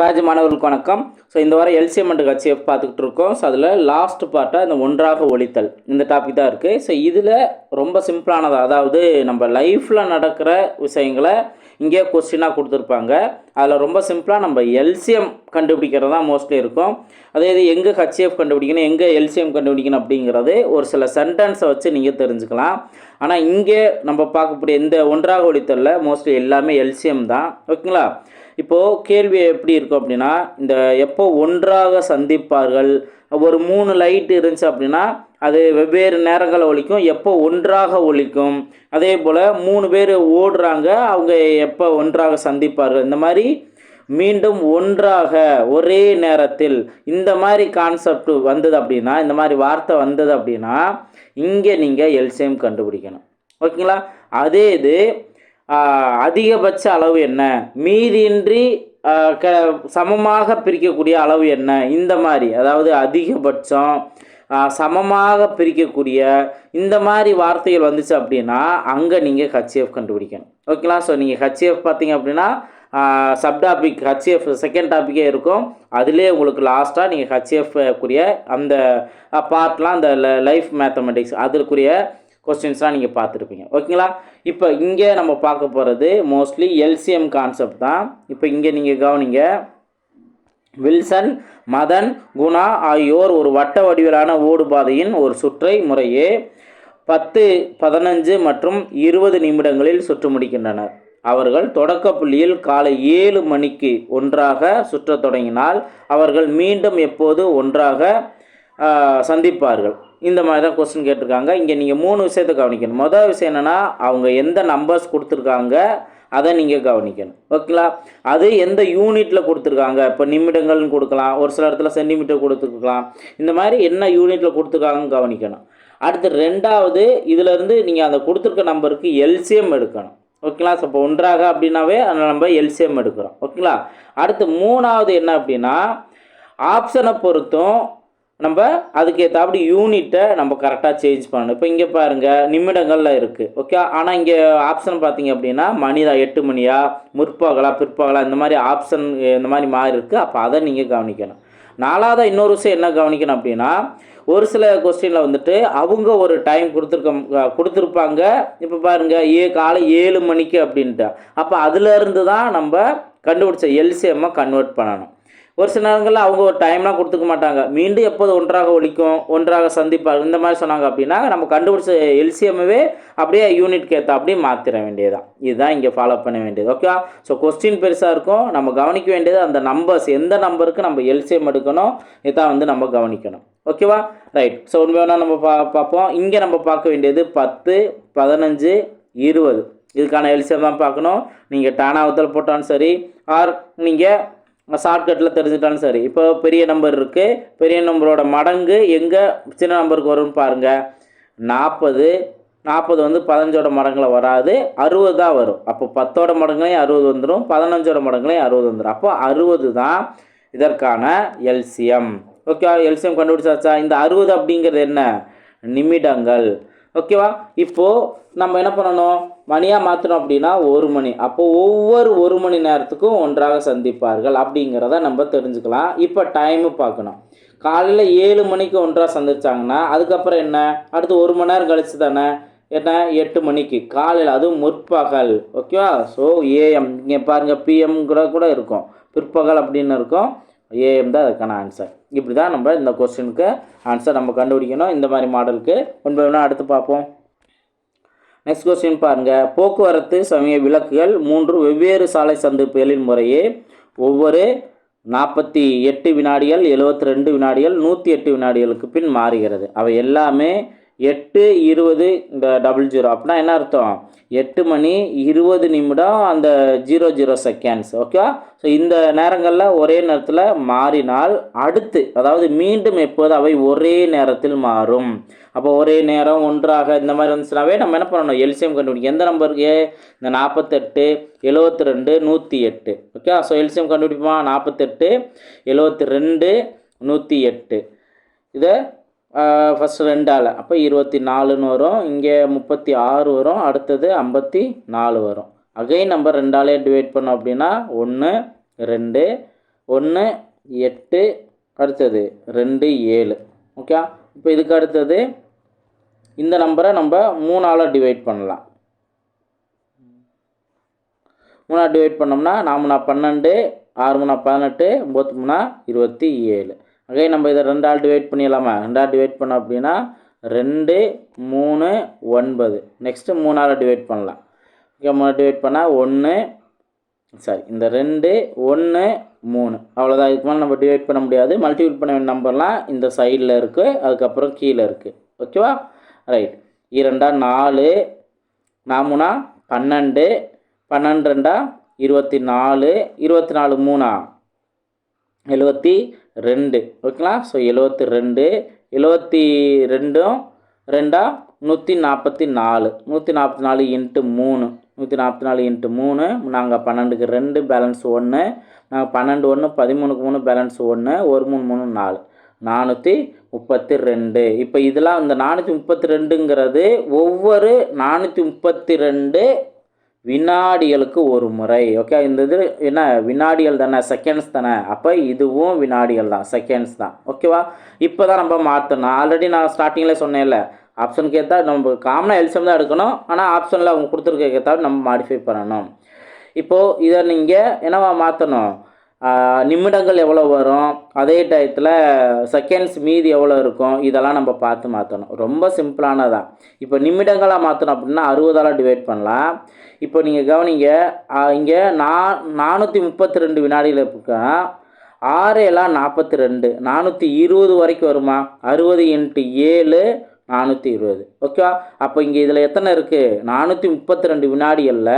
Page மாணவர்களுக்கு வணக்கம். So இந்த வாரம் எல்சிஎம் அண்ட் ஹச்சிஎஃப் பார்த்துக்கிட்டு இருக்கோம். ஸோ அதில் லாஸ்ட் பார்ட்டாக இந்த ஒன்றாக ஒழித்தல் இந்த டாபிக் தான் இருக்குது ஸோ இதில் ரொம்ப சிம்பிளானது அதாவது நம்ம லைஃப்பில் நடக்கிற விஷயங்களை இங்கே கொஸ்டினாக கொடுத்துருப்பாங்க. அதில் ரொம்ப சிம்பிளாக நம்ம எல்சிஎம் கண்டுபிடிக்கிறது தான் மோஸ்ட்லி இருக்கும். அதே இது எங்கே ஹச்சிஎஃப் கண்டுபிடிக்கணும் எங்கே எல்சிஎம் கண்டுபிடிக்கணும் அப்படிங்கிறது ஒரு சில சென்டென்ஸை வச்சு நீங்கள் தெரிஞ்சுக்கலாம். ஆனால் இங்கே நம்ம பார்க்கக்கூடிய இந்த ஒன்றாக ஒழித்தலில் மோஸ்ட்லி எல்லாமே எல்சிஎம் தான். ஓகேங்களா இப்போது கேள்வி எப்படி இருக்கும் அப்படின்னா இந்த எப்போ ஒன்றாக சந்திப்பார்கள் ஒரு மூணு லைட் இருந்துச்சு அப்படின்னா அது வெவ்வேறு நேரங்களை ஒழிக்கும் எப்போ ஒன்றாக ஒழிக்கும் அதே போல் மூணு பேர் ஓடுறாங்க அவங்க எப்போ ஒன்றாக சந்திப்பார்கள் இந்த மாதிரி மீண்டும் ஒன்றாக ஒரே நேரத்தில் இந்த மாதிரி கான்செப்ட் வந்தது அப்படின்னா இந்த மாதிரி வார்த்தை வந்தது அப்படின்னா இங்கே நீங்கள் எல்சிஎம் கண்டுபிடிக்கணும். ஓகேங்களா அதே இது அதிகபட்ச அளவு என்ன? மீதியின்றி க சமமாக பிரிக்கக்கூடிய அளவு என்ன? இந்த மாதிரி. அதாவது அதிகபட்சம் சமமாக பிரிக்கக்கூடிய இந்த மாதிரி வார்த்தைகள் வந்துச்சு அப்படின்னா அங்கே நீங்கள் ஹச்சிஎஃப் கண்டுபிடிக்கணும். ஓகேங்களா? ஸோ நீங்கள் ஹச்சிஎஃப் பார்த்தீங்க அப்படின்னா சப் டாபிக் ஹச்சிஎஃப் செகண்ட் டாப்பிக்கே இருக்கும். அதிலே உங்களுக்கு லாஸ்ட்டாக நீங்கள் ஹச்சிஎஃப் கூடிய அந்த பார்ட்லாம் அந்த லைஃப் மேத்தமெட்டிக்ஸ் அதற்குரிய கொஸ்டின்ஸ்லாம் நீங்கள் பார்த்துருப்பீங்க. ஓகேங்களா இப்போ இங்கே நம்ம பார்க்க போகிறது மோஸ்ட்லி எல்சிஎம் கான்செப்ட் தான். இப்போ இங்கே நீங்கள் கவனிங்க. வில்சன் மதன் குணா ஆகியோர் ஒரு வட்ட வடிவிலான ஓடுபாதையின் ஒரு சுற்றை முறையே பத்து பதினஞ்சு மற்றும் இருபது நிமிடங்களில் சுற்று முடிக்கின்றனர். அவர்கள் தொடக்க புள்ளியில் காலை ஏழு மணிக்கு ஒன்றாக சுற்றத் தொடங்கினால் அவர்கள் மீண்டும் எப்போது ஒன்றாக சந்திப்பார்கள். இந்த மாதிரி தான் கொஸ்டின் கேட்டிருக்காங்க. இங்கே நீங்கள் மூணு விஷயத்தை கவனிக்கணும். மொதல் விஷயம் என்னென்னா அவங்க எந்த நம்பர்ஸ் கொடுத்துருக்காங்க அதை நீங்கள் கவனிக்கணும். ஓகேங்களா? அது எந்த யூனிட்டில் கொடுத்துருக்காங்க. இப்போ நிமிடங்கள்னு கொடுக்கலாம். ஒரு சில இடத்துல சென்டிமீட்டர் கொடுத்துருக்கலாம். இந்த மாதிரி என்ன யூனிட்டில் கொடுத்துருக்காங்கன்னு கவனிக்கணும். அடுத்து ரெண்டாவது இதிலேருந்து நீங்கள் அந்த கொடுத்துருக்க நம்பருக்கு எல்சிஎம் எடுக்கணும். ஓகேங்களா? ஸோ இப்போ ஒன்றாக அப்படின்னாவே அந்த நம்ம எல்சிஎம் எடுக்கிறோம். ஓகேங்களா? அடுத்து மூணாவது என்ன அப்படின்னா ஆப்ஷனை பொறுத்தும் நம்ம அதுக்கு ஏற்றாப்படி யூனிட்டை நம்ம கரெக்டாக சேஞ்ச் பண்ணணும். இப்போ இங்கே பாருங்கள் நிமிடங்களில் இருக்குது ஓகே ஆனால் இங்கே ஆப்ஷன் பார்த்தீங்க அப்படின்னா மணிதா எட்டு மணியா? முற்பகலா? பிற்பகலா? இந்த மாதிரி ஆப்ஷன் இந்த மாதிரி மாறி இருக்குது அப்போ அதை நீங்கள் கவனிக்கணும். நாலாவதாக இன்னொரு விஷயம் என்ன கவனிக்கணும் அப்படின்னா ஒரு சில கொஸ்டினில் வந்துட்டு அவங்க ஒரு டைம் கொடுத்துருக்க கொடுத்துருப்பாங்க. இப்போ பாருங்கள் ஏ காலை ஏழு மணிக்கு அப்படின்ட்டு. அப்போ அதுலேருந்து தான் நம்ம கண்டுபிடிச்ச எல்சிஎம்மை கன்வெர்ட் பண்ணணும். ஒரு சில நேரங்களில் அவங்க ஒரு டைம்லாம் கொடுத்துக்க மாட்டாங்க. மீண்டும் எப்போது ஒன்றாக ஒழிக்கும் ஒன்றாக சந்திப்பார் இந்த மாதிரி சொன்னாங்க அப்படின்னா நம்ம கண்டுபிடிச்ச எல்சிஎம்மே அப்படியே யூனிட்க்கு ஏற்ற அப்படியே மாற்றிட வேண்டியதுதான். இதுதான் இங்கே ஃபாலோ பண்ண வேண்டியது. ஓகே ஸோ கொஸ்டின் பெருசாக இருக்கும். நம்ம கவனிக்க வேண்டியது அந்த நம்பர்ஸ் எந்த நம்பருக்கு நம்ம எல்சிஎம் எடுக்கணும்? இதான் வந்து நம்ம கவனிக்கணும். ஓகேவா ரைட் ஸோ உண்மையான நம்ம பா பார்ப்போம். இங்கே நம்ம பார்க்க வேண்டியது பத்து பதினஞ்சு இருபது. இதுக்கான எல்சிஎம் தான் பார்க்கணும். நீங்கள் டானாவத்தில் போட்டாலும் சரி ஆர் நீங்கள் ஷார்ட்கட்டில் தெரிஞ்சுட்டாலும் சரி. இப்போ பெரிய நம்பர் இருக்குது பெரிய நம்பரோட மடங்கு எங்கே சின்ன நம்பருக்கு வரும்னு பாருங்கள் நாற்பது நாற்பது வந்து பதினஞ்சோட மடங்கில் வராது. அறுபது தான் வரும். அப்போ பத்தோட மடங்குலையும் அறுபது வந்துடும் பதினஞ்சோட மடங்குலையும் அறுபது வந்துடும் அப்போ அறுபது தான் இதற்கான எல்சிஎம் ஓகே எல்சிஎம் கண்டுபிடிச்சாச்சா? இந்த அறுபது அப்படிங்கிறது என்ன? நிமிடங்கள். ஓகேவா? இப்போது நம்ம என்ன பண்ணணும்? மணியாக மாற்றணும் அப்படின்னா ஒரு மணி. அப்போ ஒவ்வொரு ஒரு மணி நேரத்துக்கும் ஒன்றாக சந்திப்பார்கள் அப்படிங்கிறத நம்ம தெரிஞ்சுக்கலாம். இப்போ டைமு பார்க்கணும். காலையில் ஏழு மணிக்கு ஒன்றாக சந்திச்சாங்கன்னா அதுக்கப்புறம் என்ன? அடுத்து ஒரு மணி நேரம் கழிச்சு தானே? என்ன? எட்டு மணிக்கு. காலையில் அதுவும் முற்பகல். ஓகேவா? ஸோ ஏஎம் இங்கே பாருங்கள் பிஎம் கூட கூட இருக்கும். பிற்பகல் அப்படின்னு இருக்கும். ஏஎம் தான் அதுக்கான ஆன்சர் இப்படி தான் நம்ம இந்த கொஸ்டினுக்கு ஆன்சர் நம்ம கண்டுபிடிக்கணும். இந்த மாதிரி மாடலுக்கு ஒன்பது வேணா அடுத்து பார்ப்போம். நெக்ஸ்ட் கொஸ்டின் பாருங்கள் போக்குவரத்து சமய விளக்குகள் மூன்று வெவ்வேறு சாலை சந்திப்புகளின் முறையே ஒவ்வொரு நாற்பத்தி எட்டு வினாடிகள் எழுபத்தி ரெண்டு வினாடிகள் நூற்றி எட்டு வினாடிகளுக்கு பின் மாறுகிறது. அவை எல்லாமே எட்டு இருபது இந்த டபுள் ஜீரோ அப்படின்னா என்ன அர்த்தம்? எட்டு மணி இருபது நிமிடம் அந்த ஜீரோ ஜீரோ செகண்ட்ஸ் ஓகேவா ஸோ இந்த நேரங்களில் ஒரே நேரத்தில் மாறினால் அடுத்து அதாவது மீண்டும் எப்போது அவை ஒரே நேரத்தில் மாறும். அப்போ ஒரே நேரம் ஒன்றாக இந்த மாதிரி இருந்துச்சுனாவே நம்ம என்ன பண்ணணும்? எல்சிஎம் கண்டுபிடிக்கும் எந்த நம்பருக்கு இந்த நாற்பத்தெட்டு எழுபத்தி ரெண்டு நூற்றி எட்டு ஓகே ஸோ எல்சிஎம் கண்டுபிடிப்போமா? நாற்பத்தெட்டு எழுபத்தி ரெண்டு நூற்றி எட்டு இதை ஃபஸ்ட்டு ரெண்டால். அப்போ இருபத்தி நாலுன்னு வரும். இங்கே முப்பத்தி ஆறு வரும். அடுத்தது ஐம்பத்தி நாலு வரும். அகைன் நம்ம ரெண்டாலே டிவைட் பண்ணோம் அப்படின்னா ஒன்று ரெண்டு ஒன்று எட்டு அடுத்தது ரெண்டு ஏழு. ஓகே இப்போ இதுக்கு அடுத்தது இந்த நம்பரை நம்ம மூணால் டிவைட் பண்ணலாம். மூணாக டிவைட் பண்ணோம்னா நாமனா பன்னெண்டு ஆறு மூணா பதினெட்டு ஒம்பத்து மூணா இருபத்தி ஏழு. அதே நம்ம இதை ரெண்டால் டிவைட் பண்ணிடலாமா? ரெண்டால் டிவைட் பண்ணோம் அப்படின்னா ரெண்டு மூணு ஒன்பது. நெக்ஸ்ட்டு மூணால் டிவைட் பண்ணலாம். ஓகே மூணு டிவைட் பண்ணால் ஒன்று சரி இந்த ரெண்டு ஒன்று மூணு. அவ்வளோதான் இதுக்கு மேலே நம்ம டிவைட் பண்ண முடியாது. மல்டிபிள் பண்ண வேண்டிய நம்பர்லாம் இந்த சைடில் இருக்குது அதுக்கப்புறம் கீழே இருக்குது ஓகேவா ரைட் இரண்டா நாலு நாமுனா பன்னெண்டு. பன்னெண்டு ரெண்டா இருபத்தி நாலு. இருபத்தி நாலு மூணா? எழுபத்தி ரெண்டு. ஓகேங்களா? ஸோ எழுபத்தி ரெண்டு எழுபத்தி ரெண்டும் ரெண்டா? நூற்றி நாற்பத்தி நாலு நூற்றி நாற்பத்தி நாலு இன்ட்டு மூணு. நூற்றி நாற்பத்தி நாலு இன்ட்டு மூணு. நாங்கள் பன்னெண்டுக்கு ரெண்டு பேலன்ஸ் ஒன்று நாங்கள் பன்னெண்டு ஒன்று பதிமூணுக்கு மூணு பேலன்ஸ் ஒன்று ஒரு மூணு மூணு நாலு. நானூற்றி முப்பத்தி ரெண்டு இப்போ இதெல்லாம் இந்த நானூற்றி முப்பத்தி ரெண்டுங்கிறது ஒவ்வொரு நானூற்றி முப்பத்தி ரெண்டு வினாடிகளுக்கு ஒரு முறை ஓகே இந்த இது என்ன? வினாடிகள் தானே செகண்ட்ஸ் தானே. அப்போ இதுவும் வினாடிகள் தான் செகண்ட்ஸ் தான் ஓகேவா இப்போ தான் நம்ம மாற்றணும். ஆல்ரெடி நான் ஸ்டார்டிங்கில் சொன்னேன்ல ஆப்ஷனுக்கு ஏற்றா நம்ம காமனாக எல்சியம் தான் எடுக்கணும். ஆனால் ஆப்ஷனில் அவங்க கொடுத்துருக்க ஏற்றா நம்ம மாடிஃபை பண்ணணும். இப்போது இதை நீங்கள் என்னவா மாற்றணும்? நிமிடங்கள் எவ்வளோ வரும்? அதே டயத்தில் செகண்ட்ஸ் மீதி எவ்வளோ இருக்கும்? இதெல்லாம் நம்ம பார்த்து மாற்றணும் ரொம்ப சிம்பிளானதான். இப்போ நிமிடங்களாக மாற்றணும் அப்படின்னா அறுபதால் டிவைட் பண்ணலாம். இப்போ நீங்கள் கவனிங்க இங்கே நான் நானூற்றி முப்பத்தி ரெண்டு வினாடியில் இருக்கா. ஆறு எல்லாம் நாற்பத்தி ரெண்டு நானூற்றி இருபது வரைக்கும் வருமா? அறுபது இன்ட்டு ஏழு நானூற்றி இருபது. ஓகேவா அப்போ இங்கே இதில் எத்தனை இருக்குது நானூற்றி முப்பத்தி ரெண்டு வினாடிகளில்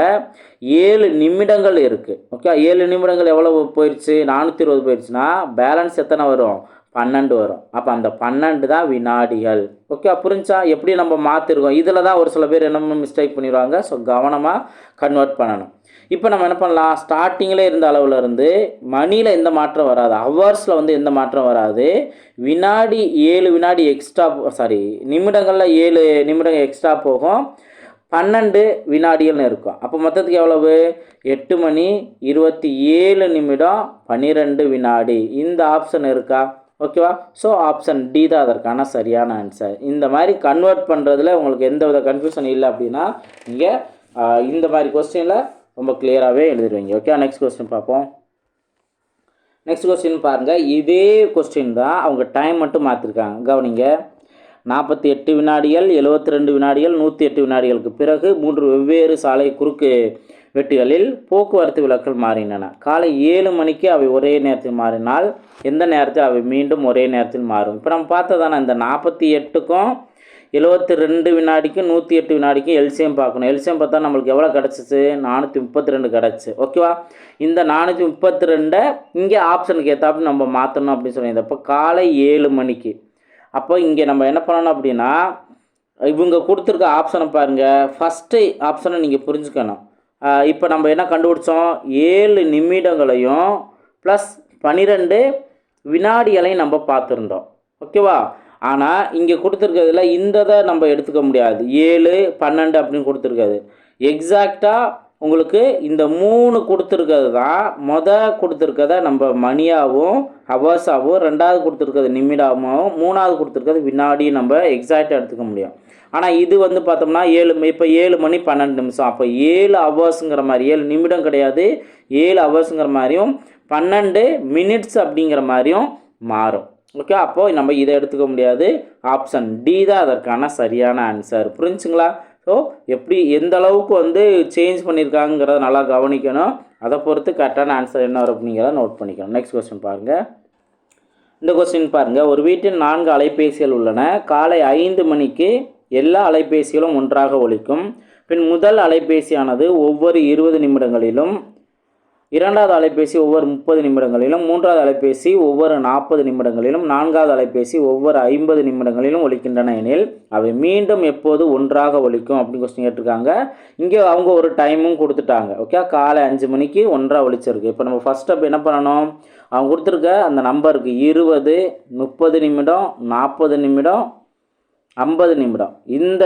ஏழு நிமிடங்கள் இருக்குது ஓகே ஏழு நிமிடங்கள் எவ்வளோ போயிடுச்சு நானூற்றி இருபது போயிடுச்சுன்னா பேலன்ஸ் எத்தனை வரும்? பன்னெண்டு வரும். அப்போ அந்த பன்னெண்டு தான் வினாடிகள். ஓகே புரிஞ்சா? எப்படி நம்ம மாற்றிருக்கோம் இதில் தான் ஒரு சில பேர் என்னமோ மிஸ்டேக் பண்ணிடுவாங்க. ஸோ கவனமாக கன்வெர்ட் பண்ணணும். இப்போ நம்ம என்ன பண்ணலாம்? ஸ்டார்டிங்கில் இருந்த அளவில் இருந்து மணியில் எந்த மாற்றம் வராது. ஹவர்ஸில் வந்து எந்த மாற்றம் வராது. வினாடி ஏழு வினாடி எக்ஸ்ட்ரா சாரி நிமிடங்களில் ஏழு நிமிடங்கள் எக்ஸ்ட்ரா போகும். பன்னெண்டு வினாடிகள்னு இருக்கும். அப்போ மொத்தத்துக்கு எவ்வளவு? எட்டு மணி இருபத்தி ஏழு நிமிடம் பன்னிரெண்டு வினாடி. இந்த ஆப்ஷன் இருக்கா? ஓகேவா? ஸோ ஆப்ஷன் டி தான் அதற்கான சரியான ஆன்சர் இந்த மாதிரி கன்வெர்ட் பண்ணுறதுல உங்களுக்கு எந்த வித கன்ஃபியூஷன் இல்லை அப்படின்னா நீங்கள் இந்த மாதிரி கொஸ்டினில் ரொம்ப கிளியராகவே எழுதிடுவீங்க. ஓகே நெக்ஸ்ட் கொஸ்டின் பார்ப்போம். நெக்ஸ்ட் கொஸ்டின் பாருங்கள் இதே கொஸ்டின் தான் அவங்க டைம் மட்டும் மாற்றிருக்காங்க கவனிங்க. நாற்பத்தி எட்டு வினாடிகள் எழுபத்தி ரெண்டு வினாடிகள் நூற்றி எட்டு வினாடிகளுக்கு பிறகு மூன்று வெவ்வேறு சாலை குறுக்கு வெட்டுகளில் போக்குவரத்து விளக்குகள் மாறினன. காலை ஏழு மணிக்கு அவை ஒரே நேரத்தில் மாறினால் எந்த நேரத்தில்? அவை மீண்டும் ஒரே நேரத்தில் மாறும். இப்போ நம்ம பார்த்ததானே இந்த நாற்பத்தி எட்டுக்கும் எழுபத்தி ரெண்டு வினாடிக்கும் நூற்றி எட்டு வினாடிக்கும் எல்சியம் பார்க்கணும். எல்சியம் பார்த்தா நம்மளுக்கு எவ்வளோ கிடச்சிச்சு? நானூற்றி முப்பத்தி ரெண்டு கிடச்சி ஓகேவா இந்த நானூற்றி முப்பத்தி ரெண்டை இங்கே ஆப்ஷனுக்கு ஏற்றாப்பு நம்ம மாற்றணும் அப்படின்னு சொல்லியிருந்தோம் இப்போ காலை ஏழு மணிக்கு. அப்போ இங்கே நம்ம என்ன பண்ணணும் அப்படின்னா இவங்க கொடுத்துருக்க ஆப்ஷனை பாருங்கள் ஃபஸ்ட்டு ஆப்ஷனை நீங்கள் புரிஞ்சுக்கணும். இப்போ நம்ம என்ன கண்டுபிடிச்சோம்? ஏழு நிமிடங்களையும் ப்ளஸ் பன்னிரெண்டு வினாடிகளையும் நம்ம பார்த்துருந்தோம். ஓகேவா ஆனால் இங்கே கொடுத்துருக்கிறதுல இந்த இதை நம்ம எடுத்துக்க முடியாது. ஏழு பன்னெண்டு அப்படின்னு கொடுத்துருக்காது. எக்ஸாக்டாக உங்களுக்கு இந்த மூணு கொடுத்துருக்கிறது தான் மொதல் கொடுத்துருக்கத நம்ம மணியாகவும் ஹவர்ஸாகவும் ரெண்டாவது கொடுத்துருக்கிறது நிமிடமாகவும் மூணாவது கொடுத்துருக்கிறது வினாடி நம்ம எக்ஸாக்டாக எடுத்துக்க முடியும். ஆனால் இது வந்து பார்த்தோம்னா ஏழு இப்போ ஏழு மணி பன்னெண்டு நிமிஷம். அப்போ ஏழு ஹவர்ஸுங்கிற மாதிரி ஏழு நிமிடம் கிடையாது. ஏழு ஹவர்ஸுங்கிற மாதிரியும் பன்னெண்டு மினிட்ஸ் அப்படிங்கிற மாதிரியும் மாறும். ஓகே அப்போது நம்ம இதை எடுத்துக்க முடியாது. ஆப்ஷன் டி தான் அதற்கான சரியான ஆன்சர் புரிஞ்சுங்களா? ஸோ எப்படி எந்த அளவுக்கு வந்து சேஞ்ச் பண்ணியிருக்காங்கிறத நல்லா கவனிக்கணும். அதை பொறுத்து கரெக்டான ஆன்சர் என்ன வரும் அப்படிங்கிறத நோட் பண்ணிக்கணும். நெக்ஸ்ட் கொஸ்டின் பாருங்கள் இந்த கொஸ்டின் பாருங்கள் ஒரு வீட்டில் நான்கு அலைபேசிகள் உள்ளன. காலை ஐந்து மணிக்கு எல்லா அலைபேசிகளும் ஒன்றாக ஒழிக்கும் பின் முதல் அலைபேசியானது ஒவ்வொரு இருபது நிமிடங்களிலும் இரண்டாவது அலைபேசி ஒவ்வொரு முப்பது நிமிடங்களிலும் மூன்றாவது அலைபேசி ஒவ்வொரு நாற்பது நிமிடங்களிலும் நான்காவது அலைபேசி ஒவ்வொரு ஐம்பது நிமிடங்களிலும் ஒலிக்கின்றன எனில் அவை மீண்டும் எப்போது ஒன்றாக ஒழிக்கும் அப்படின்னு கொஸ்டின் கேட்டிருக்காங்க. இங்கே அவங்க ஒரு டைமும் கொடுத்துட்டாங்க. ஓகே காலை அஞ்சு மணிக்கு ஒன்றாக ஒழிச்சிருக்கு இப்போ நம்ம ஃபஸ்ட் ஸ்டெப் என்ன பண்ணணும்? அவங்க கொடுத்துருக்க அந்த நம்பருக்கு இருபது முப்பது நிமிடம் நாற்பது நிமிடம் ஐம்பது நிமிடம். இந்த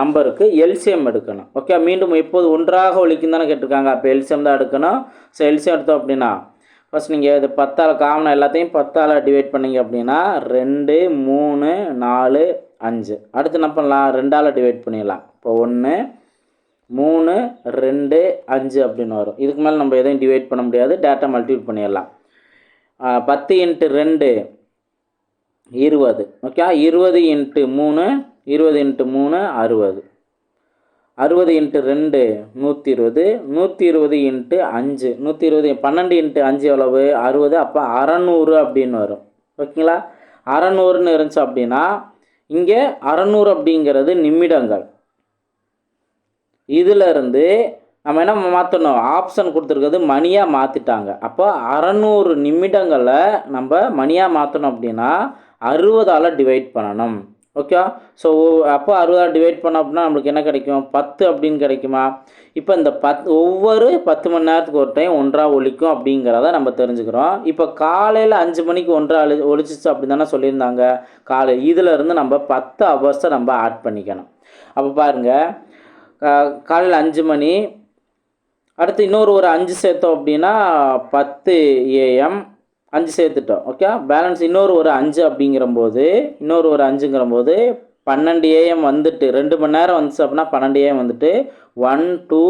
நம்பருக்கு எல்சிஎம் எடுக்கணும். ஓகே மீண்டும் எப்போது ஒன்றாக ஒழிக்கும் தானே கேட்டிருக்காங்க. அப்போ எல்சிஎம் தான் எடுக்கணும். ஸோ எல்சிஎம் எடுத்தோம் அப்படின்னா ஃபஸ்ட் நீங்கள் இது பத்தால் காமனாக எல்லாத்தையும் பத்தால் டிவைட் பண்ணீங்க அப்படின்னா ரெண்டு மூணு நாலு அஞ்சு. அடுத்து என்ன பண்ணலாம்? ரெண்டால் டிவைட் பண்ணிடலாம். இப்போ ஒன்று மூணு ரெண்டு அஞ்சு அப்படின்னு வரும். இதுக்கு மேலே நம்ம எதையும் டிவைட் பண்ண முடியாது. டேட்டா மல்டிபிள் பண்ணிடலாம். பத்து இன்ட்டு ரெண்டு இருபது. ஓகே இருபது இன்ட்டு மூணு இருபது இன்ட்டு மூணு அறுபது. அறுபது இன்ட்டு ரெண்டு நூற்றி இருபது நூற்றி இருபது இன்ட்டு அஞ்சு. நூற்றி இருபது பன்னெண்டு இன்ட்டு அஞ்சு எவ்வளவு? அறுபது. அப்போ அறநூறு அப்படின்னு வரும். ஓகேங்களா? அறநூறுன்னு இருந்துச்சு அப்படின்னா இங்கே அறநூறு அப்படிங்கிறது நிமிடங்கள். இதிலிருந்து நம்ம என்ன மாற்றணும் ஆப்ஷன் கொடுத்துருக்கிறது மணியாக மாற்றிட்டாங்க அப்போ அறநூறு நிமிடங்களை நம்ம மணியாக மாற்றணும் அப்படின்னா அறுபதால் டிவைட் பண்ணணும். ஓகே ஸோ அப்போ அறுபதால் டிவைட் பண்ணோம் அப்படின்னா நம்மளுக்கு என்ன கிடைக்கும்? பத்து அப்படின்னு கிடைக்குமா? இப்போ இந்த பத் ஒவ்வொரு பத்து மணி நேரத்துக்கு ஒரு டைம் ஒன்றா ஒழிக்கும் அப்படிங்கிறத நம்ம தெரிஞ்சுக்கிறோம். இப்போ காலையில் அஞ்சு மணிக்கு ஒன்றா ஒலி ஒழிச்சிச்சு அப்படி தானே சொல்லியிருந்தாங்க. காலை இதிலருந்து நம்ம பத்து ஹவர்ஸை நம்ம ஆட் பண்ணிக்கணும். அப்போ பாருங்கள் காலையில் அஞ்சு மணி அடுத்து இன்னொரு ஒரு அஞ்சு சேர்த்தோம் அப்படின்னா பத்து ஏஎம் அஞ்சு சேர்த்துட்டோம் ஓகே பேலன்ஸ் இன்னொரு ஒரு அஞ்சு அப்படிங்கிறம்போது இன்னொரு ஒரு அஞ்சுங்கிறம்போது பன்னெண்டு ஏஎம் வந்துட்டு ரெண்டு மணி நேரம் வந்துச்சு அப்படின்னா பன்னெண்டு ஏஎம் வந்துட்டு ஒன் டூ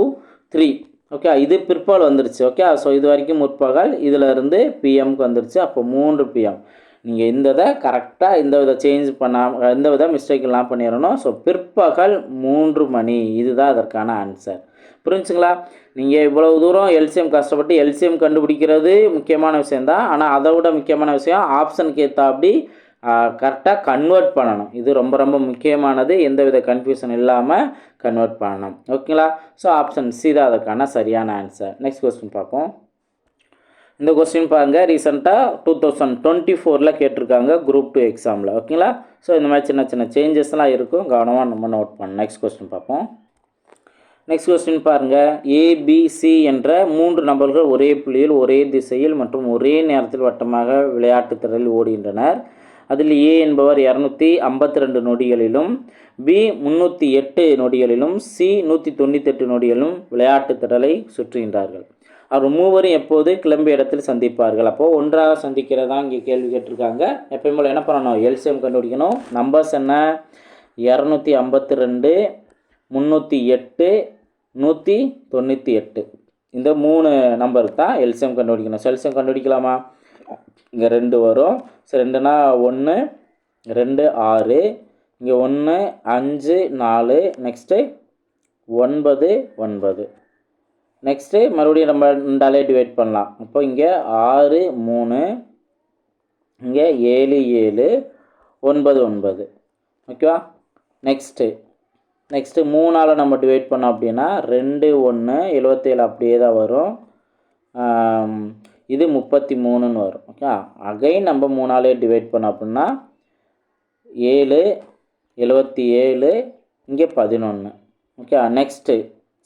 த்ரீ ஓகே இது பிற்பகல் வந்துருச்சு ஓகே ஸோ இது வரைக்கும் முற்பகல் இதில் இருந்து பிஎம்க்கு வந்துருச்சு. அப்போ மூன்று பிஎம் நீங்கள் இந்த இதை கரெக்டாக இந்த வித சேஞ்ச் பண்ணாமல் எந்த வித மிஸ்டேக் எல்லாம் பண்ணிடணும். ஸோ பிற்பகல் மூன்று மணி. இதுதான் அதற்கான ஆன்சர் புரிஞ்சுங்களா? நீங்கள் இவ்வளவு தூரம் எல்சிஎம் கஷ்டப்பட்டு எல்சிஎம் கண்டுபிடிக்கிறது முக்கியமான விஷயந்தான் ஆனால் அதை விட முக்கியமான விஷயம் ஆப்ஷனுக்கு ஏற்றாப்படி கரெக்டாக கன்வெர்ட் பண்ணணும். இது ரொம்ப ரொம்ப முக்கியமானது. எந்தவித கன்ஃபியூஷன் இல்லாமல் கன்வெர்ட் பண்ணணும். ஓகேங்களா? ஸோ ஆப்ஷன் சி தான் அதுக்கான சரியான ஆன்சர் நெக்ஸ்ட் கொஸ்டின் பார்ப்போம். இந்த கொஸ்டின் பாருங்கள் ரீசெண்டாக டூ தௌசண்ட் டுவெண்ட்டி ஃபோரில் கேட்டிருக்காங்க குரூப் டூ எக்ஸாமில் ஓகேங்களா? ஸோ இந்த மாதிரி சின்ன சின்ன சேஞ்சஸ்லாம் இருக்கும். கவனமாக நம்ம நோட் பண்ணணும். நெக்ஸ்ட் கொஸ்டின் பார்ப்போம். நெக்ஸ்ட் கொஸ்டின் பாருங்கள் ஏபிசி என்ற மூன்று நபர்கள் ஒரே புள்ளியில் ஒரே திசையில் மற்றும் ஒரே நேரத்தில் வட்டமாக விளையாட்டுத் திறலில் ஓடுகின்றனர். அதில் ஏ என்பவர் இரநூத்தி ஐம்பத்தி ரெண்டு நொடிகளிலும் பி முந்நூற்றி எட்டு நொடிகளிலும் சி நூற்றி தொண்ணூத்தெட்டு நொடிகளிலும் விளையாட்டுத் திறலை சுற்றுகின்றார்கள். அவர் மூவரும் எப்போது கிளம்பிய இடத்தில் சந்திப்பார்கள்? அப்போது ஒன்றாக சந்திக்கிறதா இங்கே கேள்வி கேட்டிருக்காங்க. எப்பயும் போல் என்ன பண்ணணும்? எல்சிஎம் கண்டுபிடிக்கணும். நம்பர்ஸ் என்ன? இரநூத்தி ஐம்பத்தி ரெண்டு முந்நூற்றி எட்டு நூற்றி தொண்ணூற்றி எட்டு. இந்த மூணு நம்பருக்கு தான் எல்சியம் கண்டுபிடிக்கணும். செல்சியம் கண்டுபிடிக்கலாமா? இங்கே ரெண்டு வரும். ஸோ ரெண்டுனா ஒன்று ரெண்டு ஆறு. இங்கே ஒன்று அஞ்சு நாலு. நெக்ஸ்ட்டு ஒன்பது ஒன்பது. நெக்ஸ்ட்டு மறுபடியும் நம்ம ரெண்டாலே டிவைட் பண்ணலாம். அப்போ இங்கே ஆறு மூணு. இங்கே ஏழு ஏழு. ஒன்பது ஒன்பது. ஓகேவா நெக்ஸ்ட்டு நெக்ஸ்ட்டு மூணால் நம்ம டிவைட் பண்ணோம் அப்படின்னா ரெண்டு ஒன்று எழுபத்தேழு அப்படியே தான் வரும். இது முப்பத்தி மூணுன்னு வரும் ஓகே அகைன் நம்ம மூணாலே டிவைட் பண்ணோம் அப்படின்னா ஏழு எழுபத்தி ஏழு இங்கே பதினொன்று ஓகே நெக்ஸ்ட்டு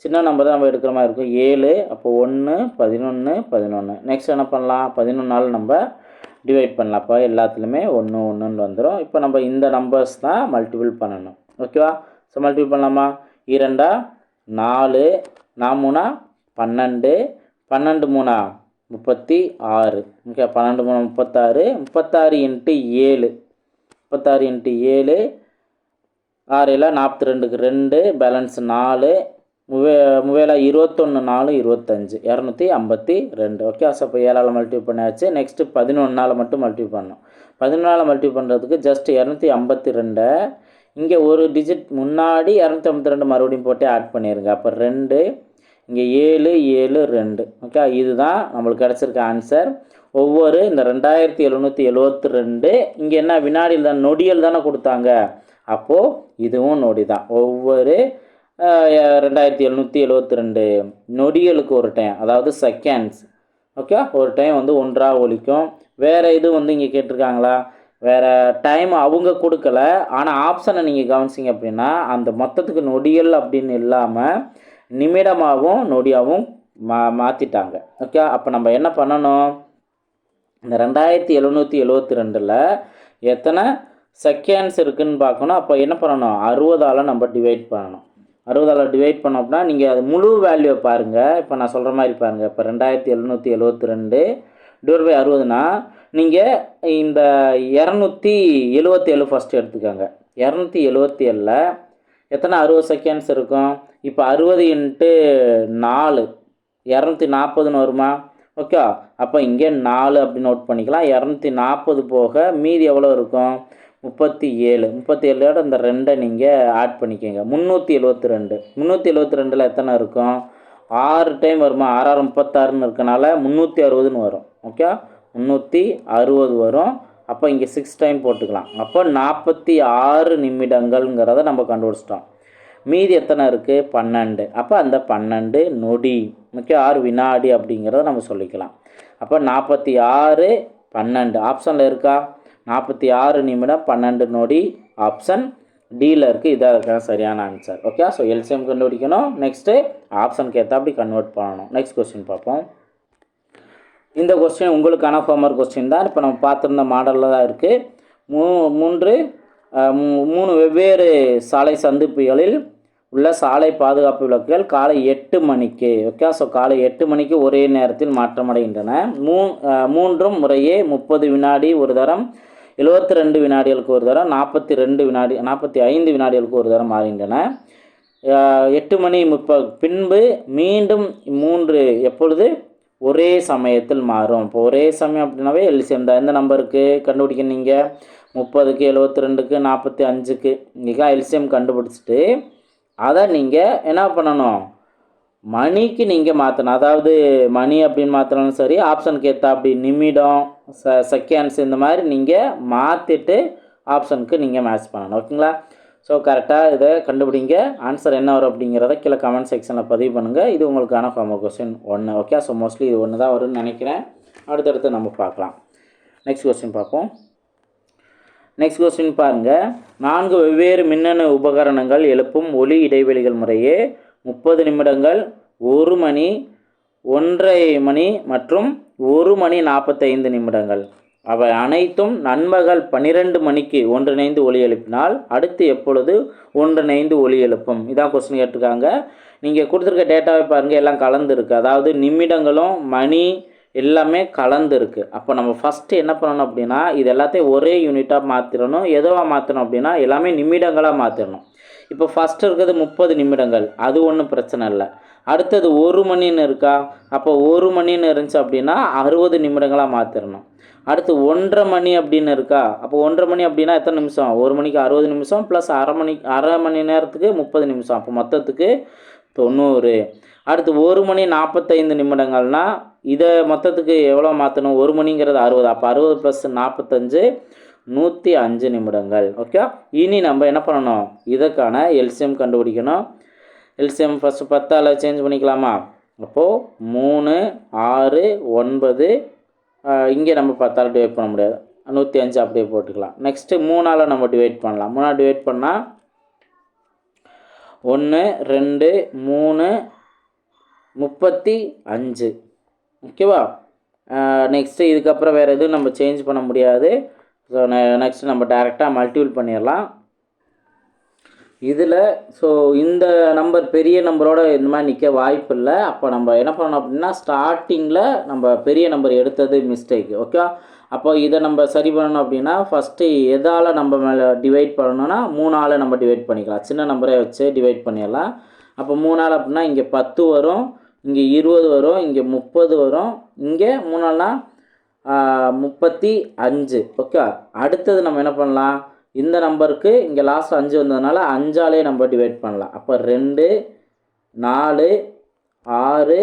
சின்ன நம்பர் தான் நம்ம எடுக்கிற மாதிரி இருக்கும். ஏழு அப்போ ஒன்று பதினொன்று பதினொன்று நெக்ஸ்ட் என்ன பண்ணலாம்? பதினொன்றால் நம்ம டிவைட் பண்ணலாம். அப்போ எல்லாத்துலேயுமே ஒன்று ஒன்றுன்னு வந்துடும் இப்போ நம்ம இந்த நம்பர்ஸ் தான் மல்டிபிள் பண்ணணும். ஓகேவா ஸோ மல்டிபிள் பண்ணலாமா? இரண்டா? நாலு. நான் மூணா? பன்னெண்டு. பன்னெண்டு மூணா? முப்பத்தி ஆறு. ஓகே பன்னெண்டு மூணு முப்பத்தாறு. முப்பத்தாறு இன்ட்டு ஏழு. முப்பத்தாறு இன்ட்டு ஏழு. ஆறில் நாற்பத்தி ரெண்டுக்கு ரெண்டு. பேலன்ஸ் நாலு. முவே முவேல இருபத்தொன்று நாலு இருபத்தஞ்சு. இரநூத்தி ஐம்பத்தி ரெண்டு. ஓகே ஸோ இப்போ ஏழால் மல்டிபிள் பண்ணியாச்சு. நெக்ஸ்ட்டு பதினொன்றால் மட்டும் மல்டிபிள் பண்ணோம் பதினொன்றால் மல்டிபிள் பண்ணுறதுக்கு ஜஸ்ட் இரநூத்தி ஐம்பத்தி ரெண்டை இங்கே ஒரு டிஜிட் முன்னாடி இரநூத்தி ஐம்பத்தி ரெண்டு மறுபடியும் போட்டு ஆட் பண்ணிடுங்க அப்போ ரெண்டு இங்கே ஏழு ஏழு ரெண்டு. ஓகே இதுதான் நம்மளுக்கு கிடச்சிருக்க ஆன்சர் ஒவ்வொரு இந்த ரெண்டாயிரத்தி எழுநூற்றி எழுவத்தி ரெண்டு இங்கே என்ன வினாடியில் தான் நொடியல் தானே கொடுத்தாங்க. அப்போது இதுவும் நொடி தான் ஒவ்வொரு ரெண்டாயிரத்தி எழுநூற்றி எழுபத்தி ரெண்டு நொடிகளுக்கு ஒரு டைம் அதாவது செகண்ட்ஸ் ஓகே ஒரு டைம் வந்து ஒன்றாக ஒழிக்கும் வேறு இது வந்து இங்கே கேட்டிருக்காங்களா? வேறு டைம் அவங்க கொடுக்கல. ஆனால் ஆப்ஷனை நீங்கள் கவனிச்சிங்க அப்படின்னா அந்த மொத்தத்துக்கு நொடிகள் அப்படின்னு இல்லாமல் நிமிடமாகவும் நொடியாகவும் மா மாற்றிட்டாங்க ஓகே அப்போ நம்ம என்ன பண்ணணும்? இந்த ரெண்டாயிரத்தி எழுநூற்றி எழுவத்தி ரெண்டில் எத்தனை செகண்ட்ஸ் இருக்குதுன்னு பார்க்கணும். அப்போ என்ன பண்ணணும்? அறுபதால் நம்ம டிவைட் பண்ணணும். அறுபதால் டிவைட் பண்ணோம் அப்படின்னா நீங்கள் அது முழு வேல்யூவை பாருங்கள் இப்போ நான் சொல்கிற மாதிரி பாருங்கள் இப்போ ரெண்டாயிரத்தி எழுநூற்றி எழுவத்தி ரெண்டு டிவைட் பை அறுபதுனா நீங்கள் இந்த இரநூத்தி எழுபத்தி ஏழு ஃபஸ்ட்டு எடுத்துக்கோங்க. இரநூத்தி எழுபத்தி ஏழில் எத்தனை அறுபது செகண்ட்ஸ் இருக்கும்? இப்போ அறுபது இன்ட்டு நாலு. இரநூத்தி நாற்பதுன்னு வருமா? ஓகே அப்போ இங்கே நாலு அப்படி நோட் பண்ணிக்கலாம். இரநூத்தி நாற்பது போக மீதி எவ்வளோ இருக்கும்? முப்பத்தி ஏழு முப்பத்தி ஏழோட இந்த ரெண்டை நீங்கள் ஆட் பண்ணிக்கோங்க. முந்நூற்றி எழுபத்தி ரெண்டு முந்நூற்றி எழுபத்தி ரெண்டில் எத்தனை இருக்கும்? ஆறு டைம் வருமா? ஆறாறு முப்பத்தாறுன்னு இருக்கனால முந்நூற்றி அறுபதுன்னு வரும். ஓகே முந்நூற்றி அறுபது வரும். அப்போ இங்கே சிக்ஸ் டைம் போட்டுக்கலாம். அப்போ நாற்பத்தி ஆறு நிமிடங்கள்ங்கிறத நம்ம கண்டுபிடிச்சிட்டோம். மீதி எத்தனை இருக்குது பன்னெண்டு. அப்போ அந்த பன்னெண்டு நொடி முக்கிய ஆறு வினாடி அப்படிங்கிறத நம்ம சொல்லிக்கலாம். அப்போ நாற்பத்தி ஆறு பன்னெண்டு. ஆப்ஷனில் இருக்கா? நாற்பத்தி ஆறு நிமிடம் பன்னெண்டு நொடி ஆப்ஷன் டியில் இருக்குது இதாக இருக்கிற சரியான ஆன்சர் ஓகே ஸோ எல்சிஎம் கண்டுபிடிக்கணும். நெக்ஸ்ட்டு ஆப்ஷனுக்கு ஏற்ற அப்படி கன்வெர்ட் பண்ணணும். நெக்ஸ்ட் கொஸ்டின் பார்ப்போம். இந்த கொஸ்டின் உங்களுக்கான ஹோம்ஒர்க் கொஸ்டின் தான். இப்போ நம்ம பார்த்துருந்த மாடலில் தான் இருக்குது மூ மூன்று மூ- மூணு வெவ்வேறு சாலை சந்திப்புகளில் உள்ள சாலை பாதுகாப்பு விளக்குகள் காலை எட்டு மணிக்கு ஓகே ஸோ காலை எட்டு மணிக்கு ஒரே நேரத்தில் மாற்றமடைகின்றன. மூ மூன்றும் முறையே முப்பது வினாடி ஒரு தரம் எழுபத்தி ரெண்டு வினாடிகளுக்கு ஒரு தரம் நாற்பத்தி ரெண்டு வினாடி நாற்பத்தி ஐந்து வினாடிகளுக்கு ஒரு தரம் மாறுகின்றன. எட்டு மணி முப்ப பின்பு மீண்டும் மூன்று எப்பொழுது? ஒரே சமயத்தில் மாறும். இப்போ ஒரே சமயம் அப்படின்னாவே எல்சிஎம் தான். எந்த நம்பருக்கு கண்டுபிடிக்க நீங்கள் முப்பதுக்கு எழுபத்தி ரெண்டுக்கு நாற்பத்தி அஞ்சுக்கு. இங்கே எல்சிஎம் கண்டுபிடிச்சிட்டு அதை நீங்கள் என்ன பண்ணணும்? மணிக்கு நீங்கள் மாற்றணும் அதாவது மணி அப்படின்னு மாற்றினாலும் சரி ஆப்ஷனுக்கு ஏற்ற அப்படி நிமிடம் ச செகண்ட்ஸ் இந்த மாதிரி நீங்கள் மாற்றிட்டு ஆப்ஷனுக்கு நீங்கள் மேட்ச் பண்ணணும். ஓகேங்களா? ஸோ கரெக்டாக இதை கண்டுபிடிங்க. ஆன்சர் என்ன வரும் அப்படிங்கிறத கீழே கமெண்ட் செக்ஷனில் பதிவு பண்ணுங்கள் இது உங்களுக்கான ஹோம்ஒர்க் கொஸ்டின் ஒன்று ஓகே ஸோ மோஸ்ட்லி இது ஒன்று தான் வரும்னு நினைக்கிறேன். அடுத்தடுத்து நம்ம பார்க்கலாம். நெக்ஸ்ட் கொஸ்டின் பார்ப்போம். நெக்ஸ்ட் கொஸ்டின் பாருங்கள் நான்கு வெவ்வேறு மின்னணு உபகரணங்கள் எழுப்பும் ஒலி இடைவெளிகள் முறையே முப்பது நிமிடங்கள் ஒரு மணி ஒன்றரை மணி மற்றும் ஒரு மணி நாற்பத்தைந்து நிமிடங்கள். அவை அனைத்தும் நண்பகல் பன்னிரெண்டு மணிக்கு ஒன்றிணைந்து ஒலி எழுப்பினால் அடுத்து எப்பொழுது ஒன்றிணைந்து ஒலி எழுப்பும்? இதான் கொஸ்டின் கேட்டிருக்காங்க. நீங்கள் கொடுத்துருக்க டேட்டாவை பாருங்கள் எல்லாம் கலந்துருக்கு. அதாவது நிமிடங்களும் மணி எல்லாமே கலந்துருக்கு. அப்போ நம்ம ஃபஸ்ட்டு என்ன பண்ணணும் அப்படின்னா இது எல்லாத்தையும் ஒரே யூனிட்டாக மாற்றிடணும் எதுவாக மாற்றணும் அப்படின்னா எல்லாமே நிமிடங்களாக மாற்றிடணும் இப்போ ஃபஸ்ட்டு இருக்கிறது முப்பது நிமிடங்கள். அது ஒன்றும் பிரச்சனை இல்லை. அடுத்தது ஒரு மணின்னு இருக்கா? அப்போ ஒரு மணின்னு இருந்துச்சு அப்படின்னா அறுபது நிமிடங்களாக மாற்றிடணும் அடுத்து ஒன்றரை மணி அப்படின்னு இருக்கா? அப்போ ஒன்றரை மணி அப்படின்னா எத்தனை நிமிஷம்? ஒரு மணிக்கு அறுபது நிமிஷம் ப்ளஸ் அரை மணி அரை மணி நேரத்துக்கு முப்பது நிமிஷம். அப்போ மொத்தத்துக்கு தொண்ணூறு. அடுத்து ஒரு மணி நாற்பத்தைந்து நிமிடங்கள்னா இதை மொத்தத்துக்கு எவ்வளோ மாற்றணும் ஒரு மணிங்கிறது அறுபது. அப்போ அறுபது ப்ளஸ் நாற்பத்தஞ்சு நூற்றி அஞ்சு நிமிடங்கள். ஓகே இனி நம்ம என்ன பண்ணணும்? இதற்கான எல்சிஎம் கண்டுபிடிக்கணும். எல்சிஎம் ஃபஸ்ட்டு பத்தால் சேஞ்ச் பண்ணிக்கலாமா? அப்போது மூணு ஆறு ஒன்பது இங்கே நம்ம பத்தால் டிவைட் பண்ண முடியாது. நூற்றி அஞ்சு அப்படியே போட்டுக்கலாம். நெக்ஸ்ட்டு மூணால் நம்ம டிவைட் பண்ணலாம். மூணால் டிவைட் பண்ணால் ஒன்று ரெண்டு மூணு முப்பத்தி அஞ்சு. ஓகேவா நெக்ஸ்ட்டு இதுக்கப்புறம் வேறு எதுவும் நம்ம சேஞ்ச் பண்ண முடியாது. ஸோ நெக்ஸ்ட் நம்ம டேரெக்டாக மல்டிபிள் பண்ணிடலாம். இதில் ஸோ இந்த நம்பர் பெரிய நம்பரோட இந்த மாதிரி நிற்க வாய்ப்பு இல்லை. அப்போ நம்ம என்ன பண்ணணும் அப்படின்னா ஸ்டார்டிங்கில் நம்ம பெரிய நம்பர் எடுத்தது மிஸ்டேக் ஓகே அப்போ இதை நம்ம சரி பண்ணணும் அப்படின்னா ஃபஸ்ட்டு எதால் நம்ம மேலே டிவைட் பண்ணணும்னா மூணால் நம்ம டிவைட் பண்ணிக்கலாம். சின்ன நம்பரை வச்சு டிவைட் பண்ணிடலாம். அப்போ மூணால் அப்படின்னா இங்கே பத்து வரும் இங்கே இருபது வரும் இங்கே முப்பது வரும் இங்கே மூணால்னா முப்பத்தி அஞ்சு ஓகே அடுத்தது நம்ம என்ன பண்ணலாம்? இந்த நம்பருக்கு இங்கே லாஸ்ட் அஞ்சு வந்ததுனால அஞ்சாலே நம்ம டிவைட் பண்ணலாம். அப்போ ரெண்டு நாலு ஆறு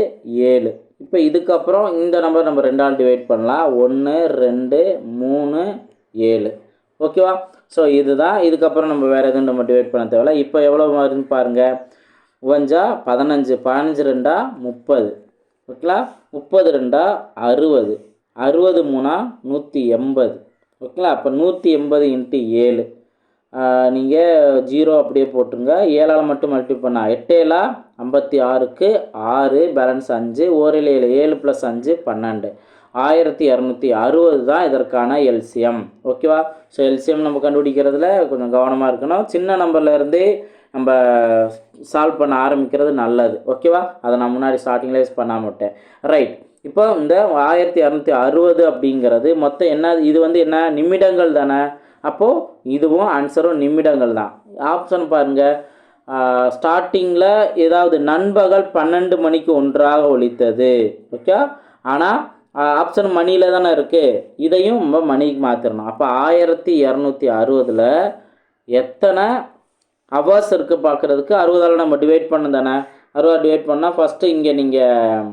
ஏழு. இப்போ இதுக்கப்புறம் இந்த நம்பர் நம்ம ரெண்டால் டிவைட் பண்ணலாம். ஒன்று ரெண்டு மூணு ஏழு. ஓகேவா ஸோ இதுதான். இதுக்கப்புறம் நம்ம வேறு எதுவும் நம்ம டிவைட் பண்ண தேவையில்ல. இப்போ எவ்வளோ வருதுன்னு பாருங்கள் உவஞ்சா பதினஞ்சு பதினஞ்சு ரெண்டா முப்பது. ஓகேங்களா முப்பது ரெண்டா அறுபது. அறுபது மூணா நூற்றி எண்பது. ஓகேங்களா? அப்போ நூற்றி எண்பது இன்ட்டு ஏழு. நீங்கள் ஜீரோ அப்படியே போட்டுருங்க. ஏழால் மட்டும் மல்டி பண்ணால் எட்டேலா ஐம்பத்தி ஆறுக்கு ஆறு பேலன்ஸ் அஞ்சு ஓரில் ஏழு ஏழு ப்ளஸ் அஞ்சு பன்னெண்டு. ஆயிரத்தி இரநூத்தி அறுபது தான் இதற்கான எல்சிஎம் ஓகேவா? ஸோ எல்சிஎம் நம்ம கண்டுபிடிக்கிறதுல கொஞ்சம் கவனமாக இருக்கணும். சின்ன நம்பர்லேருந்தே நம்ம சால்வ் பண்ண ஆரம்பிக்கிறது நல்லது. ஓகேவா? அதை நான் முன்னாடி ஸ்டார்டிங்லேயே பண்ணாம விட்டேன். ரைட் இப்போ இந்த ஆயிரத்தி இரநூத்தி அறுபது அப்படிங்கிறது மொத்தம் என்ன இது வந்து என்ன நிமிடங்கள் தானே? அப்போது இதுவும் ஆன்சரும் நிமிடங்கள் தான். ஆப்ஷன் பாருங்கள் ஸ்டார்டிங்கில் ஏதாவது நண்பகல் பன்னெண்டு மணிக்கு ஒன்றாக ஒழித்தது ஓகே ஆனால் ஆப்ஷன் மணியில் தானே இருக்குது இதையும் நம்ம மணிக்கு மாற்றிடணும் அப்போ ஆயிரத்தி இரநூத்தி அறுபதில் எத்தனை ஹவர்ஸ் இருக்குது பார்க்குறதுக்கு? அறுபதால் நம்ம டிவைட் பண்ண தானே? அறுபது டிவைட் பண்ணால் ஃபஸ்ட்டு இங்கே நீங்கள்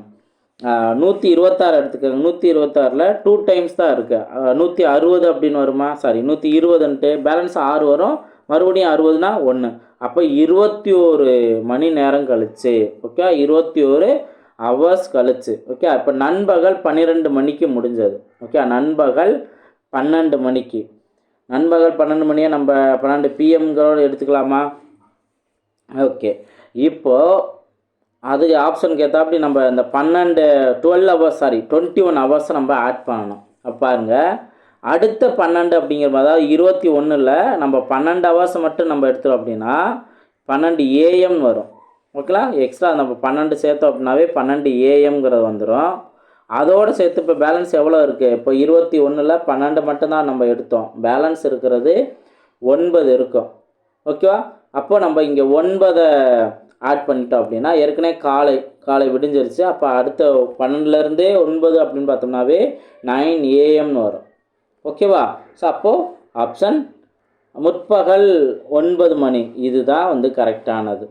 நூற்றி இருபத்தாறு எடுத்துக்கோங்க. நூற்றி இருபத்தாறில் டூ டைம்ஸ் தான் இருக்குது நூற்றி அறுபது அப்படின்னு வருமா? சாரி நூற்றி இருபதுன்ட்டு பேலன்ஸ் ஆறு வரும். மறுபடியும் அறுபதுனா ஒன்று அப்போ இருபத்தி ஒரு மணி நேரம் கழிச்சு ஓகே இருபத்தி ஒரு ஹவர்ஸ் கழிச்சு ஓகே இப்போ நண்பகல் பன்னிரெண்டு மணிக்கு முடிஞ்சது ஓகே நண்பகல் பன்னெண்டு மணிக்கு. நண்பகல் பன்னெண்டு மணியை நம்ம பன்னெண்டு பிஎம்களோட எடுத்துக்கலாமா? ஓகே இப்போது அது ஆப்ஷனுக்கு ஏற்றாப்படி நம்ம இந்த பன்னெண்டு twelve hours sorry twenty one hours நம்ம ஆட் பண்ணணும். அப்ப பாருங்க அடுத்த பன்னெண்டு அப்படிங்கிற மாதிரி அதாவது இருபத்தி ஒன்றில் நம்ம பன்னெண்டு ஹவர்ஸ் மட்டும் நம்ம எடுத்துகிறோம் அப்படின்னா பன்னெண்டு ஏஎம் வரும். ஓகேங்களா? எக்ஸ்ட்ரா நம்ம பன்னெண்டு சேர்த்தோம் அப்படின்னாவே பன்னெண்டு ஏஎம்ங்கிறது வந்துடும் அதோடு சேர்த்து இப்போ பேலன்ஸ் எவ்வளோ இருக்குது இப்போ இருபத்தி ஒன்றில் பன்னெண்டு மட்டும்தான் நம்ம எடுத்தோம். பேலன்ஸ் இருக்கிறது ஒன்பது இருக்கும். ஓகேவா? அப்போ நம்ம இங்கே ஒன்பதை ஆட் பண்ணிட்டோம் அப்படின்னா ஏற்கனவே காலை காலை விடிஞ்சிருச்சு. அப்போ அடுத்த பன்னெண்டுலேருந்தே ஒன்பது அப்படின்னு பார்த்தோம்னாவே நைன் ஏஎம்னு வரும். ஓகேவா ஸோ அப்போது ஆப்ஷன் முற்பகல் ஒன்பது மணி. இதுதான் வந்து கரெக்டானது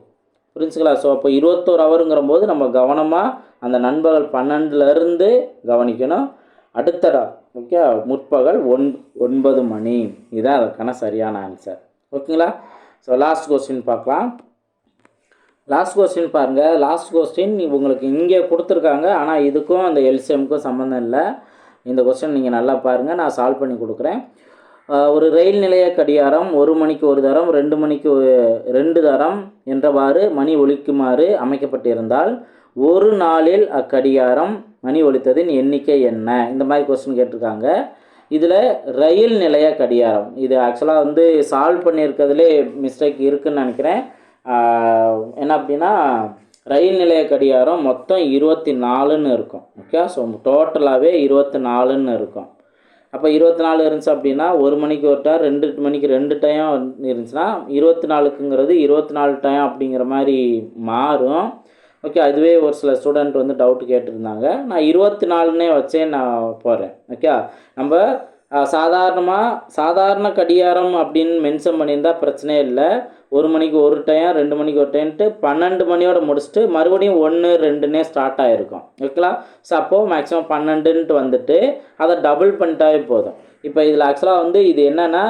புரிஞ்சுக்கலாம் ஸோ அப்போ இருபத்தோரு ஹவருங்கிற போது நம்ம கவனமாக அந்த நண்பகல் பன்னெண்டுலேருந்து கவனிக்கணும். அடுத்த ஓகே முற்பகல் ஒன் ஒன்பது மணி. இதுதான் அதுக்கான சரியான ஆன்சர் ஓகேங்களா ஸோ லாஸ்ட் கொஸ்டின் பார்க்கலாம். லாஸ்ட் கொஸ்டின் பாருங்கள் லாஸ்ட் கொஸ்டின் உங்களுக்கு இங்கே கொடுத்துருக்காங்க. ஆனால் இதுக்கும் அந்த எல்சிஎம்க்கும் சம்மந்தம் இல்லை. இந்த கொஸ்டின் நீங்கள் நல்லா பாருங்கள் நான் சால்வ் பண்ணி கொடுக்குறேன். ஒரு ரயில் நிலைய கடிகாரம் ஒரு மணிக்கு ஒரு தரம் ரெண்டு மணிக்கு ரெண்டு தரம் என்றவாறு மணி ஒழிக்குமாறு அமைக்கப்பட்டிருந்தால் ஒரு நாளில் அக்கடிகாரம் மணி ஒழித்ததின் எண்ணிக்கை என்ன? இந்த மாதிரி கொஸ்டின் கேட்டிருக்காங்க. இதில் ரயில் நிலைய கடிகாரம். இது ஆக்சுவலாக வந்து சால்வ் பண்ணியிருக்கிறதுலே மிஸ்டேக் இருக்குதுன்னு நினைக்கிறேன். என்ன அப்படின்னா ரயில் நிலைய கடிகாரம் மொத்தம் இருபத்தி நாலுன்னு இருக்கும். ஓகே ஸோ டோட்டலாகவே இருபத்தி நாலுன்னு இருக்கும். அப்போ இருபத்தி நாலு இருந்துச்சு அப்படின்னா ஒரு மணிக்கு ஒரு டைம் ரெண்டு மணிக்கு ரெண்டு டைம் இருந்துச்சுன்னா இருபத்தி நாலுக்குங்கிறது இருபத்தி நாலு டைம் அப்படிங்கிற மாதிரி மாறும். ஓகே அதுவே ஒரு சில ஸ்டூடெண்ட் வந்து டவுட் கேட்டிருந்தாங்க. நான் இருபத்தி நாலுனே வச்சே நான் போகிறேன் ஓகே நம்ம சாதாரணமாக சாதாரண கடிகாரம் அப்படின்னு மென்ஷன் பண்ணியிருந்தா பிரச்சனையே இல்லை. ஒரு மணிக்கு ஒரு டைம் ரெண்டு மணிக்கு ஒரு டைம்ட்டு பன்னெண்டு மணியோட முடிச்சுட்டு மறுபடியும் ஒன்று ரெண்டுன்னே ஸ்டார்ட் ஆகிருக்கும் ஓகேங்களா? ஸோ அப்போது மேக்ஸிமம் பன்னெண்டுன்ட்டு வந்துட்டு அதை டபுள் பண்ணிட்டாவே போதும். இப்போ இதில் ஆக்சுவலாக வந்து இது என்னென்னா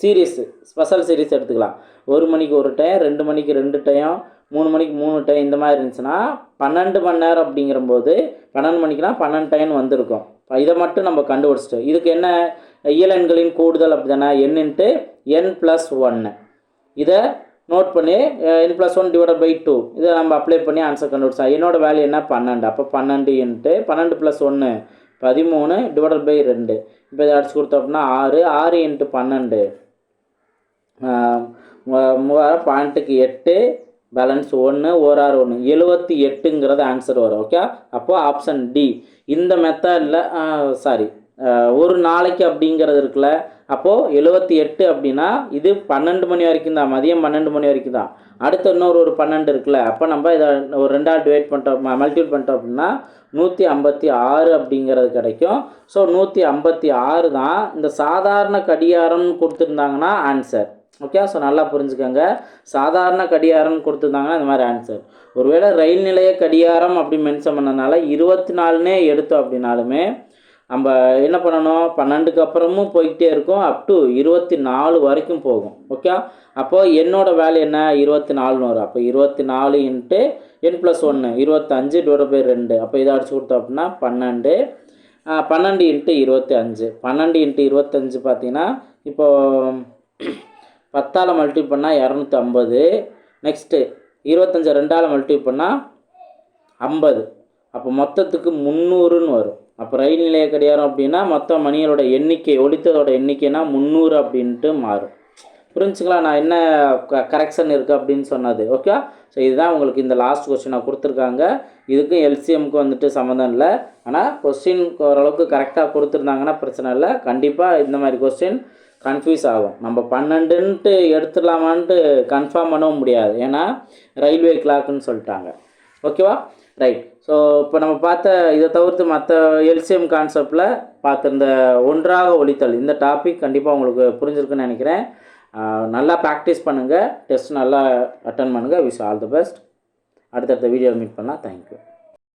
சீரீஸ் ஸ்பெஷல் சீரீஸ் எடுத்துக்கலாம். ஒரு மணிக்கு ஒரு டைம் ரெண்டு மணிக்கு ரெண்டு டைம் மூணு மணிக்கு மூணு டைம் இந்த மாதிரி இருந்துச்சுன்னா பன்னெண்டு மணி நேரம் அப்படிங்கிறபோது பன்னெண்டு மணிக்குனா பன்னெண்டு டைம் வந்திருக்கும். இதை மட்டும் நம்ம கண்டுபிடிச்சிட்டோம். இதுக்கு என்ன இயலெண்களின் கூடுதல் அப்படி தானே என்னன்ட்டு என் ப்ளஸ் ஒன்று இதை நோட் பண்ணி N plus one divide by two இதை நம்ம அப்ளை பண்ணி ஆன்சர் கண்டுபிடிச்சோம் என்னோட வேல்யூ என்ன? பன்னெண்டு. அப்போ பன்னெண்டு இன்ட்டு பன்னெண்டு ப்ளஸ் ஒன்று பதிமூணு டிவைட் பை ரெண்டு. இப்போ இதை அடிச்சு கொடுத்தோம் அப்படின்னா ஆறு. ஆறு இன்ட்டு பன்னெண்டு. மூவாயிரம் பாயிண்ட்டுக்கு எட்டு பேலன்ஸ் ஒன்று ஒரு ஆறு ஒன்று எழுபத்தி எட்டுங்கிறது ஆன்சர் வரும் ஓகே அப்போது ஆப்ஷன் டி இந்த மெத்தடில் சாரி ஒரு நாளைக்கு அப்படிங்கிறது இருக்குல்ல அப்போது எழுபத்தி எட்டு அப்படின்னா இது பன்னெண்டு மணி வரைக்கும் தான் மதியம் பன்னெண்டு மணி வரைக்கும் தான். அடுத்த இன்னொரு ஒரு பன்னெண்டு இருக்குல்ல அப்போ நம்ம இதை ஒரு ரெண்டாவது டிவைட் பண்ணிட்டோம் மல்டிபிள் பண்ணிட்டோம் அப்படின்னா நூற்றி ஐம்பத்தி ஆறு அப்படிங்கிறது கிடைக்கும். ஸோ நூற்றி ஐம்பத்தி ஆறு தான் இந்த சாதாரண கடிகாரம்னு கொடுத்துருந்தாங்கன்னா ஆன்சர் ஓகே ஸோ நல்லா புரிஞ்சுக்கோங்க. சாதாரண கடிகாரம்னு கொடுத்துருந்தாங்கன்னா இந்த மாதிரி ஆன்சர் ஒருவேளை ரயில் நிலைய கடிகாரம் அப்படி மென்ஷன் பண்ணனால இருபத்தி நாலுனே எடுத்தோம் அப்படின்னாலுமே நம்ம என்ன பண்ணணும்? பன்னெண்டுக்கு அப்புறமும் போய்கிட்டே இருக்கும். அப் டு இருபத்தி நாலு வரைக்கும் போகும். ஓகே அப்போது என்னோடய வேலை என்ன? இருபத்தி நாலுன்னு வரும். அப்போ இருபத்தி நாலு இன்ட்டு என் ப்ளஸ் ஒன்று இருபத்தஞ்சு டிவைட் பை ரெண்டு. அப்போ இதை அடிச்சு கொடுத்தோம் அப்படின்னா பன்னெண்டு. பன்னெண்டு இன்ட்டு இருபத்தி அஞ்சு பன்னெண்டு இன்ட்டு இருபத்தஞ்சு பார்த்தீங்கன்னா இப்போது பத்தால் மல்டி பண்ணால் இரநூத்தி ஐம்பது நெக்ஸ்ட்டு இருபத்தஞ்சு ரெண்டால் மல்டி பண்ணால் ஐம்பது. அப்போ மொத்தத்துக்கு முந்நூறுன்னு வரும். அப்போ ரயில் நிலைய கடிகாரம் அப்படின்னா மொத்த மணிகளோட எண்ணிக்கை ஒழித்ததோட எண்ணிக்கைனா முந்நூறு அப்படின்ட்டு மாறும். புரிஞ்சுங்களா? நான் என்ன கரெக்ஷன் இருக்குது அப்படின்னு சொன்னது. ஓகே ஸோ இதுதான் உங்களுக்கு இந்த லாஸ்ட் கொஸ்டினாக கொடுத்துருக்காங்க. இதுக்கும் எல்சிஎம்க்கு வந்துட்டு சம்மந்தம் இல்லை. ஆனால் கொஸ்டின் ஓரளவுக்கு கரெக்டாக கொடுத்துருந்தாங்கன்னா பிரச்சனை இல்லை. கண்டிப்பாக இந்த மாதிரி கொஸ்டின் கன்ஃபியூஸ் ஆகும். நம்ம பன்னெண்டுன்ட்டு எடுத்துடலாமான்ட்டு கன்ஃபார்ம் பண்ணவும் முடியாது. ஏன்னா ரயில்வே கிளாக்குன்னு சொல்லிட்டாங்க. ஓகேவா ரைட் ஸோ இப்போ நம்ம பார்த்த இதை தவிர்த்து மற்ற எல்சிஎம் கான்செப்டில் பார்த்த இந்த ஒன்றாக ஒழித்தல் இந்த டாபிக் கண்டிப்பாக உங்களுக்கு புரிஞ்சிருக்குன்னு நினைக்கிறேன். நல்லா ப்ராக்டிஸ் பண்ணுங்கள் டெஸ்ட் நல்லா அட்டன் பண்ணுங்கள் விஷ் ஆல் தி பெஸ்ட் அடுத்தடுத்த வீடியோ மீட் பண்ணலாம். Thank you